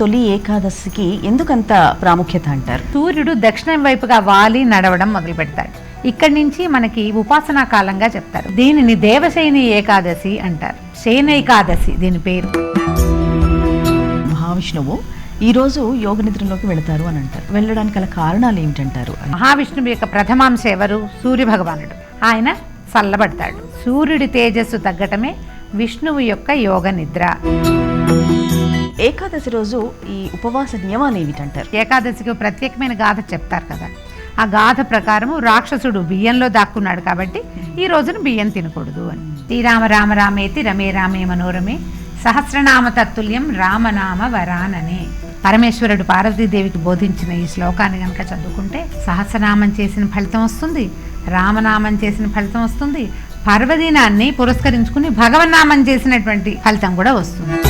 తొలి ఏకాదశికి ఎందుకంత ప్రాముఖ్యత అంటారు? సూర్యుడు దక్షిణం వైపుగా వాలి నడవడం మొదలు పెడతాడు ఇక్కడి నుంచి మనకి ఉపాసనా కాలంగా చెప్తారు. దీనిని దేవశయని ఏకాదశి అంటారు. శయనైకాదశి దీని పేరు. మహావిష్ణువు ఈ రోజు యోగ నిద్రలోకి వెళతారు అని అంటారు. వెళ్ళడానికి గల కారణాలు ఏమిటంటారు? మహావిష్ణువు యొక్క ప్రథమాంశ ఎవరు? సూర్య భగవానుడు ఆయన చల్లబడతాడు. సూర్యుడి తేజస్సు తగ్గటమే విష్ణువు యొక్క యోగ నిద్ర. ఏకాదశి రోజు ఈ ఉపవాస నియమాలు ఏమిటంటారు? ఏకాదశికి ప్రత్యేకమైన గాథ చెప్తారు కదా. ఆ గాథ ప్రకారము రాక్షసుడు బియ్యంలో దాక్కున్నాడు కాబట్టి ఈ రోజున బియ్యం తినకూడదు అని. శ్రీరామ రామ రామేతి రమే రామే మనోరమే సహస్రనామ తత్తుల్యం రామనామ వరాననే. పరమేశ్వరుడు పార్వతీదేవికి బోధించిన ఈ శ్లోకాన్ని కనుక చదువుకుంటే సహస్రనామం చేసిన ఫలితం వస్తుంది రామనామం చేసిన ఫలితం వస్తుంది పర్వదినాన్ని పురస్కరించుకుని భగవన్నామం చేసినటువంటి ఫలితం కూడా వస్తుంది.